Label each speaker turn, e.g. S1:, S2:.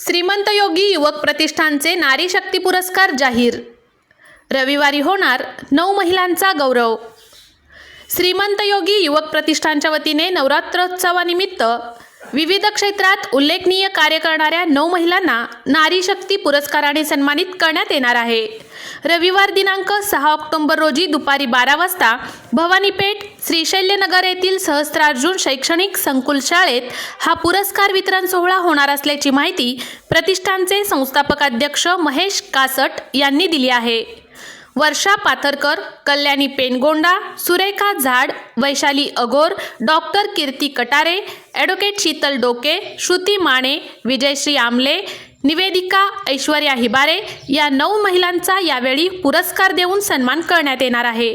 S1: श्रीमंत योगी युवक प्रतिष्ठानचे नारी शक्ती पुरस्कार जाहीर. रविवारी होणार नऊ महिलांचा गौरव. श्रीमंत योगी युवक प्रतिष्ठानच्या वतीने नवरात्रोत्सवानिमित्त विविध क्षेत्रात उल्लेखनीय कार्य करणाऱ्या नऊ महिलांना नारी शक्ती पुरस्काराने सन्मानित करण्यात येणार आहे. रविवार दिनांक सहा ऑक्टोबर रोजी दुपारी बारा वाजता भवानीपेठ श्रीशैल्यनगर येथील सहस्त्रार्जुन शैक्षणिक संकुल शाळेत हा पुरस्कार वितरण सोहळा होणार असल्याची माहिती प्रतिष्ठानचे संस्थापक अध्यक्ष महेश कासट यांनी दिली आहे. वर्षा पाथरकर कल्याणी पेनगोंडा सुरेखा झाड वैशाली अगोर डॉक्टर कीर्ती कटारे ॲडव्होकेट शीतल डोके श्रुती माने विजयश्री आमले निवेदिका ऐश्वर्या हिबारे या नऊ महिलांचा यावेळी पुरस्कार देऊन सन्मान करण्यात येणार आहे.